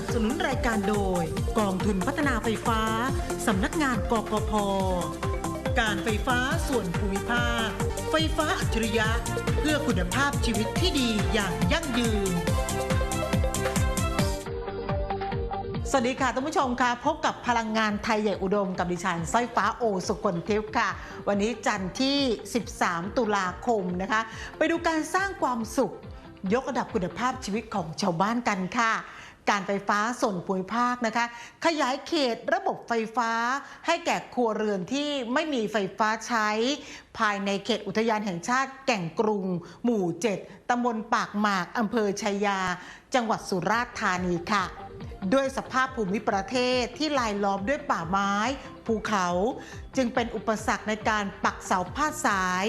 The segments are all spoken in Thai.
นับสนุนรายการโดย กองทุนพัฒนาไฟฟ้า สำนักงานกกพ การไฟฟ้าส่วนภูมิภาค ไฟฟ้าอัจฉริยะ เพื่อคุณภาพชีวิตที่ดีอย่างยั่งยืน สวัสดีค่ะท่านผู้ชมค่ะ พบกับพลังงานไทยใหญ่อุดมกับดิฉันสร้อยฟ้าโอสุกลทิพย์ค่ะ วันนี้จันทร์ที่ 13 ตุลาคมนะคะ ไปดูการสร้างความสุขยกระดับคุณภาพชีวิตของชาวบ้านกันค่ะ การไฟฟ้าส่วนภูมิภาคนะคะ ขยายเขตระบบไฟฟ้าให้แก่ครัวเรือนที่ไม่มีไฟฟ้าใช้ ภายในเขตอุทยานแห่งชาติแก่งกรุง หมู่ 7ตำบลปากหมากอำเภอชัยยา จังหวัดสุราษฎร์ธานีค่ะด้วยสภาพภูมิประเทศที่ลายล้อมด้วยป่าไม้ ภูเขา จึงเป็นอุปสรรคในการปักเสาพาสาย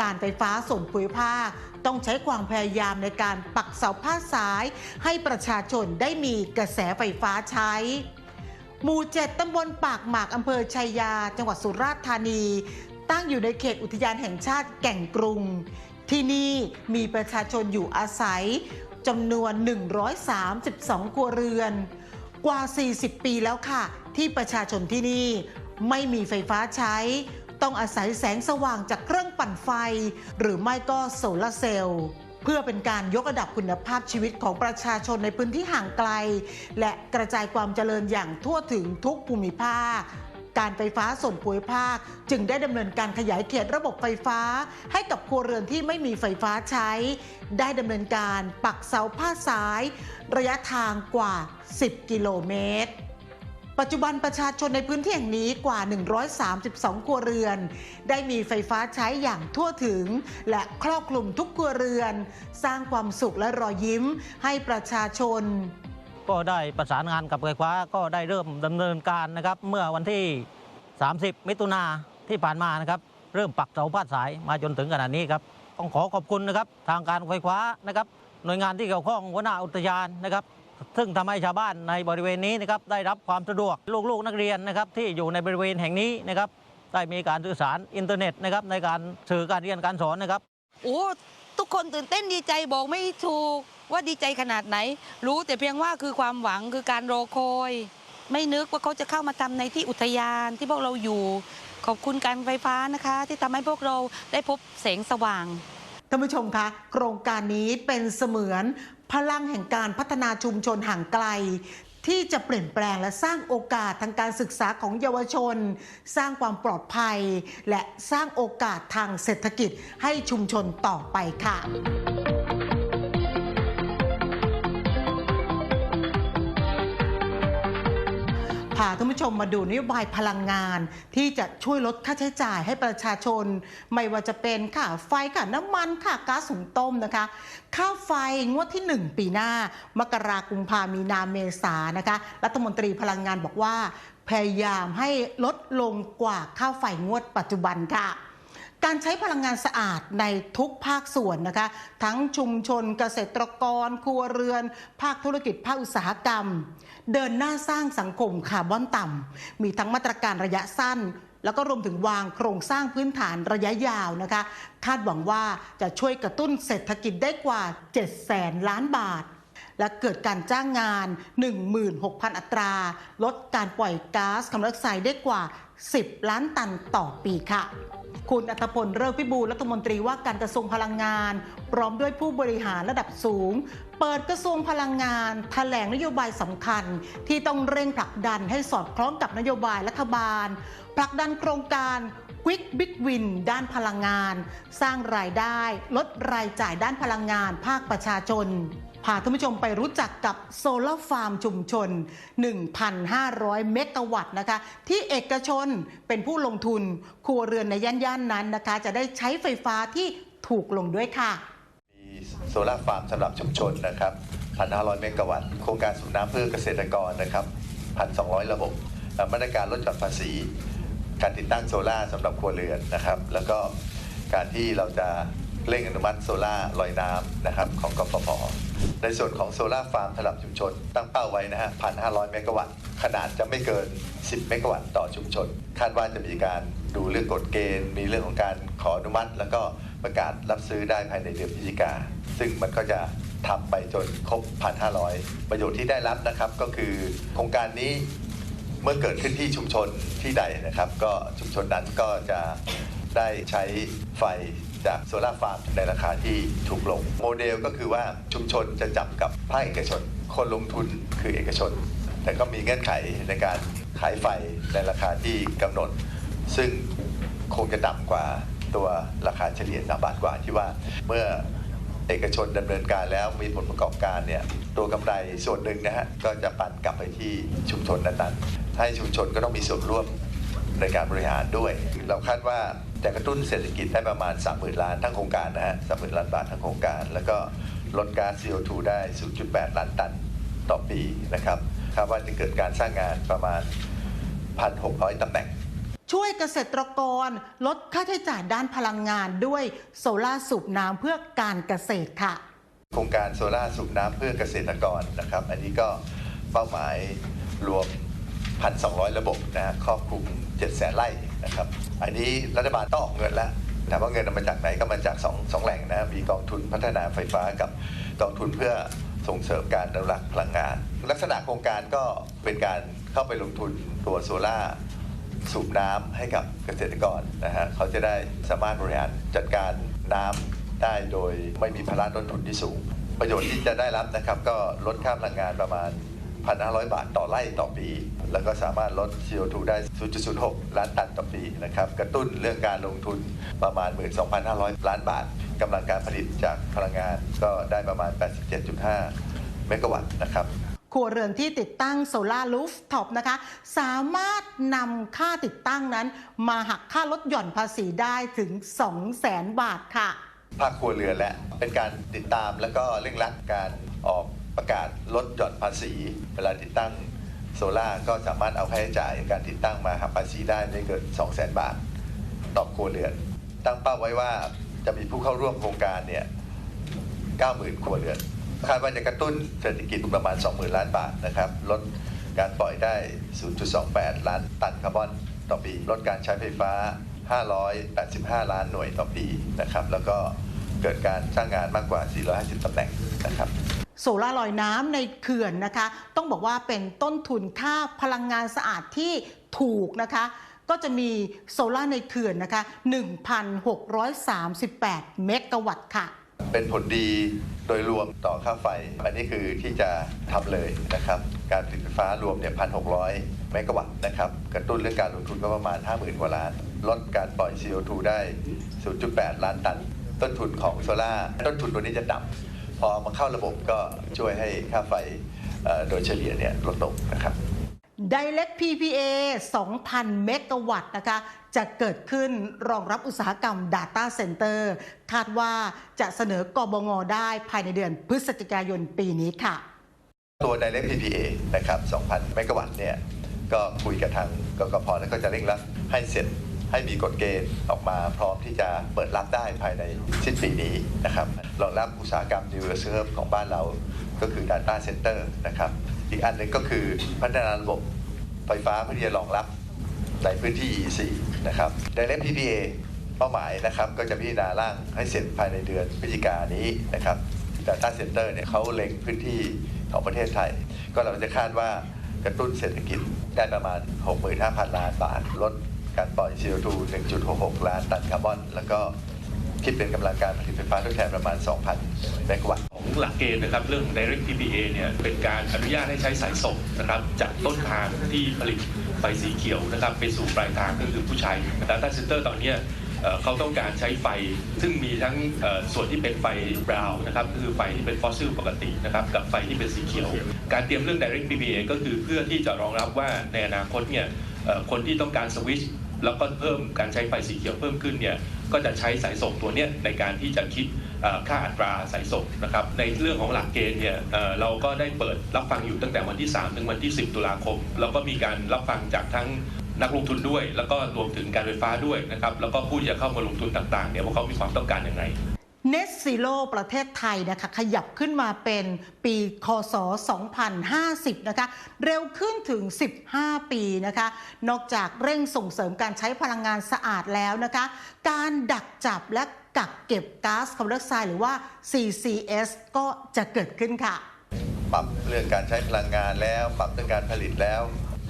การไฟฟ้าส่วนภูมิภาค ต้องใช้ความพยายามในการปักเสาพาสาย ให้ประชาชนได้มีกระแสไฟฟ้าใช้หมู่เจ็ดตำบลปากหมากอำเภอชัยยา จังหวัดสุราษฎร์ธานี ตั้งอยู่ในเขตอุทยานแห่งชาติแก่งกรุง ที่นี่มีประชาชนอยู่อาศัยจำนวน 132 ครัวเรือน กว่า 40 ปีแล้วค่ะ ที่ประชาชนที่นี่ไม่มีไฟฟ้าใช้ ต้องอาศัยแสงสว่างจากเครื่องปั่นไฟ หรือไม่ก็โซลาร์เซลล์เพื่อเป็นการยกระดับคุณภาพชีวิตของประชาชนในพื้นที่ห่างไกล และกระจายความเจริญอย่างทั่วถึงทุกภูมิภาค การไฟฟ้าส่วนภูมิภาค จึงได้ดำเนินการขยายเขตระบบไฟฟ้า ให้กับครัวเรือนที่ไม่มีไฟฟ้าใช้ ได้ดำเนินการปักเสาผ้าสาย ระยะทางกว่า 10 กิโลเมตร ปัจจุบันประชาชนในพื้นที่แห่งนี้กว่า 132 ครัวเรือน ได้มีไฟฟ้าใช้อย่างทั่วถึง และครอบคลุมทุกครัวเรือน สร้างความสุขและรอยยิ้มให้ประชาชน ก็ได้ประสานงานกับไฟฟ้าก็ได้เริ่มดำเนินการนะครับเมื่อวันที่ 30 มิถุนาที่ผ่านมานะครับ เริ่มปักเสาพาดสายมาจนถึงขณะนี้ครับต้องขอขอบคุณนะครับทางการไฟฟ้านะครับหน่วยงานที่เกี่ยวข้องหัวหน้าอุทยานนะครับ ซึ่งทำให้ชาวบ้านในบริเวณนี้นะครับได้รับความสะดวกลูกๆนักเรียนนะครับที่อยู่ในบริเวณแห่งนี้นะครับได้มีการสื่อสารอินเทอร์เน็ตนะครับในการสื่อการเรียนการสอนนะครับโอ้ทุกคนตื่นเต้นดีใจบอกไม่ถูกว่าดีใจขนาดไหน รู้แต่เพียงว่าคือความหวังคือการรอคอย ไม่นึกว่าเขาจะเข้ามาทำในที่อุทยานที่พวกเราอยู่ ขอบคุณการไฟฟ้านะคะ ที่ทำให้พวกเราได้พบแสงสว่าง ท่านผู้ชมคะโครงการนี้เป็นเสมือนพลังแห่งการพัฒนาชุมชนห่างไกล ที่จะเปลี่ยนแปลงและสร้างโอกาสทางการศึกษาของเยาวชน สร้างความปลอดภัย และสร้างโอกาสทางเศรษฐกิจให้ชุมชนต่อไปค่ะ พาท่านผู้ชมมาดูนโยบายพลังงาน ที่จะช่วยลดค่าใช้จ่ายให้ประชาชน ไม่ว่าจะเป็นค่าไฟค่าน้ำมันค่าก๊าซหุงต้มนะคะ ค่าไฟงวดที่ 1 ปีหน้า มกรากุมพามีนาเมษานะคะ รัฐมนตรีพลังงานบอกว่า พยายามให้ลดลงกว่าค่าไฟงวดปัจจุบันค่ะ การใช้พลังงานสะอาดในทุกภาคส่วนนะคะ ทั้งชุมชนเกษตรกร ครัวเรือน ภาคธุรกิจภาคอุตสาหกรรม เดินหน้าสร้างสังคมคาร์บอนต่ำมีทั้งมาตรการระยะสั้นแล้วก็รวมถึงวางโครงสร้างพื้นฐานระยะยาวนะคะ คาดหวังว่าจะช่วยกระตุ้นเศรษฐกิจได้กว่า 7 แสนล้านบาท และเกิดการจ้างงาน 16,000 อัตรา ลดการปล่อยก๊าซคาร์บอนไดออกไซด์ได้กว่า 10 ล้านตันต่อปีค่ะ คุณอัตพลเริกพิบูลรัฐมนตรีว่าการกระทรวงพลังงาน พร้อมด้วยผู้บริหารระดับสูง เปิดกระทรวงพลังงานแถลงนโยบายสำคัญ ที่ต้องเร่งผลักดันให้สอดคล้องกับนโยบายรัฐบาลผลักดันโครงการ Quick Big Win ด้านพลังงาน สร้างรายได้ ลดรายจ่ายด้านพลังงานภาคประชาชน พาท่านผู้ชมไปรู้จักกับโซลาร์ฟาร์มชุมชน 1,500 เมกะวัตต์นะคะ ที่เอกชนเป็นผู้ลงทุนครัวเรือนในย่านๆนั้นนะคะ จะได้ใช้ไฟฟ้าที่ถูกลงด้วยค่ะ มีโซลาร์ฟาร์มสำหรับชุมชนนะครับ 1,500 เมกะวัตต์ โครงการสูบน้ำเพื่อเกษตรกรนะครับ 1,200 ระบบ มาตรการลดหย่อนภาษี การติดตั้งโซลาร์สำหรับครัวเรือนนะครับ แล้วก็การที่เราจะ เร่งอนุมัติโซล่าลอยน้ำนะครับของกฟผในส่วนของโซล่าฟาร์มสำหรับชุมชน ตั้งเป้าไว้นะฮะ1,500เมกะวัตต์ขนาดจะไม่เกิน 10 เมกะวัตต์ต่อชุมชน คาดว่าจะมีการดูเรื่องกฎเกณฑ์ มีเรื่องของการขออนุมัติ แล้วก็ประกาศรับซื้อได้ภายในเดือนพฤศจิกา ซึ่งมันก็จะทำไปจนครบ 1,500 ประโยชน์ที่ได้รับนะครับก็คือโครงการนี้เมื่อเกิดขึ้นที่ชุมชนที่ใดนะครับ ก็ชุมชนนั้นก็จะได้ใช้ไฟ จากโซลาร์ฟาร์มในราคาที่ถูกลง โมเดลก็คือว่าชุมชนจะจับกับภาคเอกชน คนลงทุนคือเอกชน แต่ก็มีเงื่อนไขในการขายไฟในราคาที่กำหนด ซึ่งคงจะต่ำกว่าตัวราคาเฉลี่ยสามบาทกว่าที่ว่าเมื่อเอกชนดำเนินการแล้วมีผลประกอบการเนี่ยตัวกำไรส่วนหนึ่งนะฮะก็จะปั่นกลับไปที่ชุมชนนั้นๆให้ชุมชนก็ต้องมีส่วนร่วมในการบริหารด้วย เราคาดว่า จะกระตุ้นเศรษฐกิจได้ประมาณ 30,000 ล้านทั้งโครงการนะฮะ30,000ล้านบาททั้งโครงการ แล้วก็ลดก๊าซ CO2 ได้ 0.8 ล้านตันต่อปีนะครับคาดว่าจะเกิดการสร้างงานประมาณ 1,600 ตำแหน่ง ช่วยเกษตรกรลดค่าใช้จ่ายด้านพลังงานด้วยโซลาร์สูบน้ำเพื่อการเกษตรค่ะ โครงการโซลาร์สูบน้ำเพื่อเกษตรกรนะครับ อันนี้ก็เป้าหมายรวม 1,200 ระบบนะฮะครอบคลุม7แสนไร่ นะครับอันนี้รัฐบาลต้องออกเงินแล้วถามว่าเงินมาจากไหนก็มาจาก2งแหล่งนะมีกองทุนพัฒนาไฟฟ้ากับกองทุนเพื่อส่งเสริมการอนุรักษ์พลังงาน ลักษณะโครงการก็เป็นการเข้าไปลงทุนตัวโซลาสูบน้ำให้กับเกษตรกรนะฮะเขาจะได้สามารถบริหารจัดการน้ำได้โดยไม่มีภาระต้นทุนที่สูง ประโยชน์ที่จะได้รับนะครับ ก็ลดค่าพลังงานประมาณ 1,500 บาทต่อไร่ต่อปี แล้วก็สามารถลด CO2 ได้ 0.06 ล้านตันต่อปีนะครับกระตุ้นเรื่องการลงทุนประมาณ 12,500 ล้านบาทกำลังการผลิตจากพลังงานก็ได้ประมาณ 87.5 เมกะวัตต์นะครับครัวเรือนที่ติดตั้งโซลารูฟท็อปนะคะ สามารถนำค่าติดตั้งนั้น มาหักค่าลดหย่อนภาษีได้ถึง 200,000 บาทค่ะ ภาคครัวเรือนและเป็นการติดตามแล้วก็เร่งรัดการออก ประกาศลดหย่อนภาษี เวลาติดตั้งโซล่าก็สามารถเอาค่าใช้จ่ายการติดตั้งมาหักภาษีได้ไม่เกิน 2 0 0 0 0 0 บาท ต่อครัวเรือน ตั้งเป้าไว้ว่าจะมีผู้เข้าร่วมโครงการเนี่ย 90,000 ครัวเรือน คาดว่าจะกระตุ้นเศรษฐกิจประมาณ 20,000 ล้านบาทนะครับ ลดการปล่อยได้ 0.28 ล้านตันคาร์บอนต่อปี ลดการใช้ไฟฟ้า 585 ล้านหน่วยต่อปีนะครับ แล้วก็เกิดการสร้างงานมากกว่า 450 ตำแหน่งนะครับ โซลาร์ลอยน้ำในเขื่อนนะคะ ต้องบอกว่าเป็นต้นทุนค่าพลังงานสะอาดที่ถูกนะคะ ก็จะมีโซลาร์ในเขื่อนนะคะ 1,638 เมกะวัตต์ค่ะ เป็นผลดีโดยรวมต่อค่าไฟ อันนี้คือที่จะทำเลยนะครับ การผลิตไฟฟ้ารวมเนี่ย1,600เมกะวัตต์นะครับ กระตุ้นเรื่องการลงทุนก็ประมาณ 50,000 กว่าล้าน ลดการปล่อย CO2 ได้ 0.8 ล้านตัน ต้นทุนของโซล่าต้นทุนตัวนี้จะต่ำ พอมาเข้าระบบก็ช่วยให้ค่าไฟเอ่อโดยเฉลี่ยเนี่ยลดลงนะครับ Direct PPA 2,000 เมกะวัตต์นะคะ จะเกิดขึ้นรองรับอุตสาหกรรม Data Center คาดว่าจะเสนอกบงได้ภายในเดือนพฤศจิกายนปีนี้ค่ะ ตัว Direct PPA นะครับ 2,000 เมกะวัตต์เนี่ย ก็คุยกับทางกกพแล้วก็จะเร่งรัดให้เสร็จ ให้มีกฎเกณฑ์ออกมาพร้อมที่จะเปิดรับได้ภายในสิ้นปีนี้นะครับรองรับอุตสาหกรรม New Reserve ของบ้านเราก็คือ Data Center นะครับ อีกอันหนึ่งก็คือพัฒนาระบบไฟฟ้าเพื่อที่จะรองรับในพื้นที่ EC นะครับ Direct PPA เป้าหมายนะครับก็จะพิจารณาร่างให้เสร็จภายในเดือนพฤศจิกายนนี้นะครับ Data Center เนี่ยเขาเล็งพื้นที่ของประเทศไทย ก็เราจะคาดว่ากระตุ้นเศรษฐกิจได้ประมาณ 65,000 ล้านบาทลด การปล่อย CO2 1.66 ล้านตันคาร์บอน แล้วก็คิดเป็นกำลังการผลิตไฟฟ้าทดแทนประมาณ 2,000 เมกะวัตต์ของหลักเกณฑ์นะครับเรื่อง direct PPA เนี่ยเป็นการอนุญาตให้ใช้สายส่งนะครับจากต้นทางที่ผลิตไฟสีเขียวนะครับไปสู่ปลายทางก็คือผู้ใช้ Data Center ตอนนี้เขาต้องการใช้ไฟ ซึ่งมีทั้งส่วนที่เป็นไฟบราวน์นะครับคือไฟที่เป็นฟอสซิลปกตินะครับกับไฟที่เป็นสีเขียว การเตรียมเรื่อง direct PPA ก็คือเพื่อที่จะรองรับว่าในอนาคตเนี่ยคนที่ต้องการสวิตช แล้วก็เพิ่มการใช้ไฟสีเขียวเพิ่มขึ้นเนี่ยก็จะใช้สายส่งตัวเนี้ยในการที่จะคิดค่าอัตราสายส่งนะครับในเรื่องของหลักเกณฑ์เนี่ยเอ่อเราก็ได้เปิดรับฟังอยู่ตั้งแต่วันที่ 3 ถึงวันที่ 10 ตุลาคม แล้วก็มีการรับฟังจากทั้งนักลงทุนด้วย แล้วก็รวมถึงการไฟฟ้าด้วยนะครับแล้วก็ผู้ที่จะเข้ามาลงทุนต่างๆเนี่ยว่าเขามีความต้องการอย่างไร Net Zero ประเทศไทยนะคะขยับขึ้นมาเป็นปีคศ 2050 นะคะเร็วขึ้นถึง 15 ปีนะคะนอกจากเร่งส่งเสริมการใช้พลังงานสะอาดแล้วนะคะการดักจับและกักเก็บก๊าซคาร์บอนไดออกไซด์หรือว่า CCS ก็จะเกิดขึ้นค่ะ ปรับเรื่องการใช้พลังงานแล้ว ปรับเรื่องการผลิตแล้ว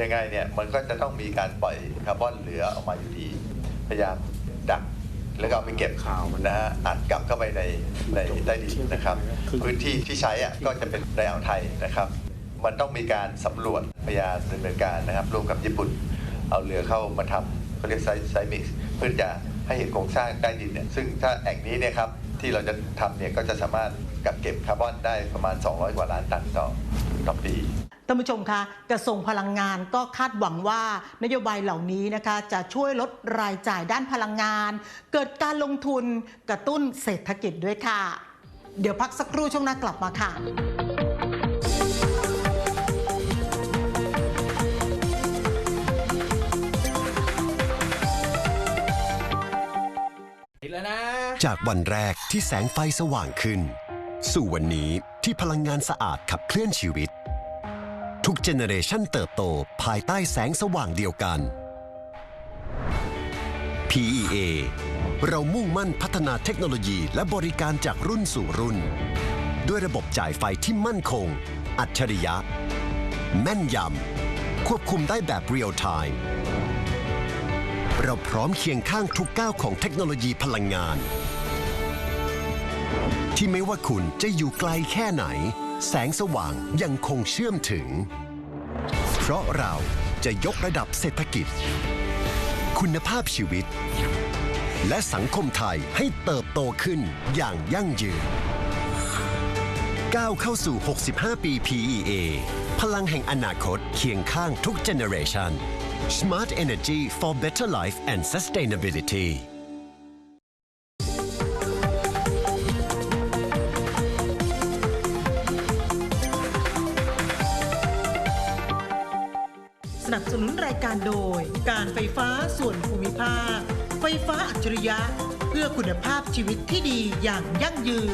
ยังไงเนี่ยมันก็จะต้องมีการปล่อยคาร์บอนเหลือออกมาอยู่ดี พยายามดัก แล้วก็เอาไปเก็บนะฮะอัดกลับเข้าไปในในใต้ดินนะครับ พื้นที่ที่ใช้อะก็จะเป็นในอ่าวไทยนะครับ มันต้องมีการสำรวจพยายามดำเนินการนะครับร่วมกับญี่ปุ่น เอาเรือเข้ามาทำเขาเรียกไซไซมิกซ์เพื่อจะให้เห็นโครงสร้างใต้ดินเนี่ยซึ่งถ้าแอ่งนี้เนี่ยครับที่เราจะทำเนี่ยก็จะสามารถกักเก็บคาร์บอนได้ประมาณ 200 กว่าล้านตันต่อต่อปี ท่านผู้ชมคะกระทรวงพลังงานก็คาดหวังว่านโยบายเหล่านี้นะคะจะช่วยลดรายจ่ายด้านพลังงาน เกิดการลงทุนกระตุ้นเศรษฐกิจด้วยค่ะ เดี๋ยวพักสักครู่ช่วงหน้ากลับมาค่ะจากวันแรกที่แสงไฟสว่างขึ้น สู่วันนี้ที่พลังงานสะอาดขับเคลื่อนชีวิต ทุกเจเนเรชันเติบโตภายใต้แสงสว่างเดียวกัน PEA เรามุ่งมั่นพัฒนาเทคโนโลยีและบริการจากรุ่นสู่รุ่น ด้วยระบบจ่ายไฟที่มั่นคง อัจฉริยะ แม่นยำ ควบคุมได้แบบเรียลไทม์เราพร้อมเคียงข้างทุกก้าวของเทคโนโลยีพลังงาน ที่ไม่ว่าคุณจะอยู่ไกลแค่ไหน แสงสว่างยังคงเชื่อมถึง เพราะเราจะยกระดับเศรษฐกิจ คุณภาพชีวิต และสังคมไทยให้เติบโตขึ้นอย่างยั่งยืนก้าวเข้าสู่ 65 ปี PEA พลังแห่งอนาคตเคียงข้างทุกเจเนอเรชัน Smart Energy for Better Life and Sustainability การไฟฟ้าส่วนภูมิภาค ไฟฟ้าอัจฉริยะ เพื่อคุณภาพชีวิตที่ดีอย่างยั่งยืน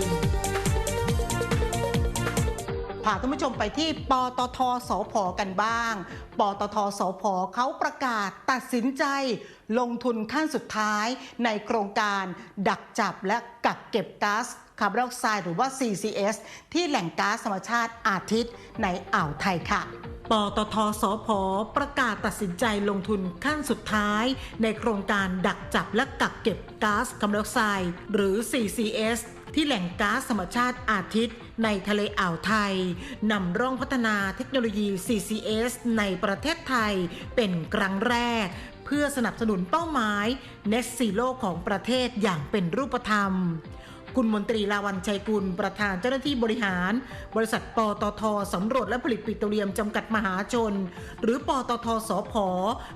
พาท่านผู้ชมไปที่ปตทสพกันบ้าง ปตทสพเขาประกาศตัดสินใจ ลงทุนขั้นสุดท้ายในโครงการดักจับและกักเก็บก๊าซคาร์บอนไดออกไซด์หรือว่า CCS ที่แหล่งก๊าซธรรมชาติอาทิตย์ในอ่าวไทยค่ะ ปตทสพประกาศตัดสินใจลงทุนขั้นสุดท้าย ในโครงการดักจับและกักเก็บก๊าซคาร์บอนไดออกไซด์หรือ CCS ที่แหล่งก๊าซธรรมชาติอาทิตย์ ในทะเลอ่าวไทย นำร่องพัฒนาเทคโนโลยี CCS ในประเทศไทยเป็นครั้งแรก เพื่อสนับสนุนเป้าหมาย Net Zero ของประเทศอย่างเป็นรูปธรรม คุณมนตรีลาวันชัยกุล ประธานเจ้าหน้าที่บริหาร บริษัทปตทสำรวจและผลิตปิโตรเลียมจำกัดมหาชน หรือปตทสพ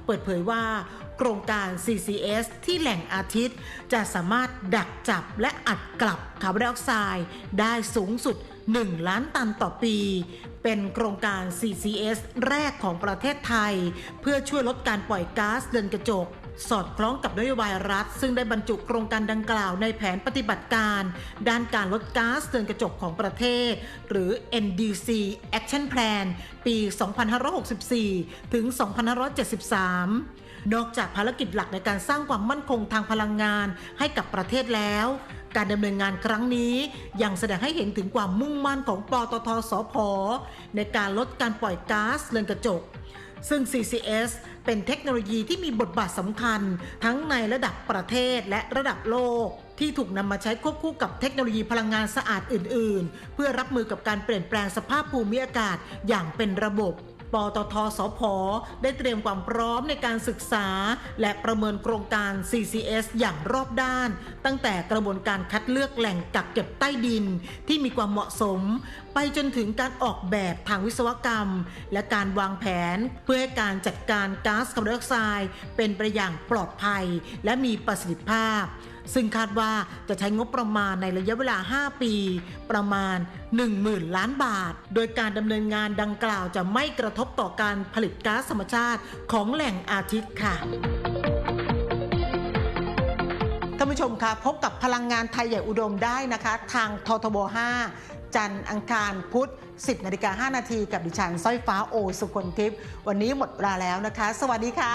เปิดเผยว่า โครงการ CCS ที่แหล่งอาทิตย์ จะสามารถดักจับและอัดกลับคาร์บอนไดออกไซด์ได้สูงสุด 1 ล้านตันต่อปี เป็นโครงการ CCS แรกของประเทศไทย เพื่อช่วยลดการปล่อยก๊าซเรือนกระจก สอดคล้องกับนโยบายรัฐ ซึ่งได้บรรจุโครงการดังกล่าวในแผนปฏิบัติการ ด้านการลดก๊าซเรือนกระจกของประเทศ หรือ NDC Action Plan ปี 2564 ถึง 2573นอกจากภารกิจหลักในการสร้างความมั่นคงทางพลังงานให้กับประเทศแล้ว การดำเนินงานครั้งนี้ยังแสดงให้เห็นถึงความมุ่งมั่นของปตทสพในการลดการปล่อยก๊าซเรือนกระจก ซึ่ง CCS เป็นเทคโนโลยีที่มีบทบาทสำคัญ ทั้งในระดับประเทศและระดับโลก ที่ถูกนำมาใช้ควบคู่กับเทคโนโลยีพลังงานสะอาดอื่น ๆ เพื่อรับมือกับการเปลี่ยนแปลงสภาพภูมิอากาศอย่างเป็นระบบ ปตทสพได้เตรียมความพร้อมในการศึกษา และประเมินโครงการ CCS อย่างรอบด้าน ตั้งแต่กระบวนการคัดเลือกแหล่งกักเก็บใต้ดินที่มีความเหมาะสม ไปจนถึงการออกแบบทางวิศวกรรม และการวางแผน เพื่อให้การจัดการก๊าซคาร์บอนไดออกไซด์เป็นไปอย่างปลอดภัย และมีประสิทธิภาพ ซึ่งคาดว่าจะใช้งบประมาณในระยะเวลา 5 ปี ประมาณ 10,000 ล้านบาท โดยการดำเนินงานดังกล่าวจะไม่กระทบต่อการผลิตก๊าซธรรมชาติของแหล่งอาทิตย์ค่ะท่านผู้ชมคะพบกับพลังงานไทยใหญ่อุดมได้นะคะ ทางททบ 5 จันทร์อังคารพุธ 10นาฬิกา5นาทีกับดิฉันสร้อยฟ้าโอสุคนทิพย์วันนี้หมดเวลาแล้วนะคะ สวัสดีค่ะ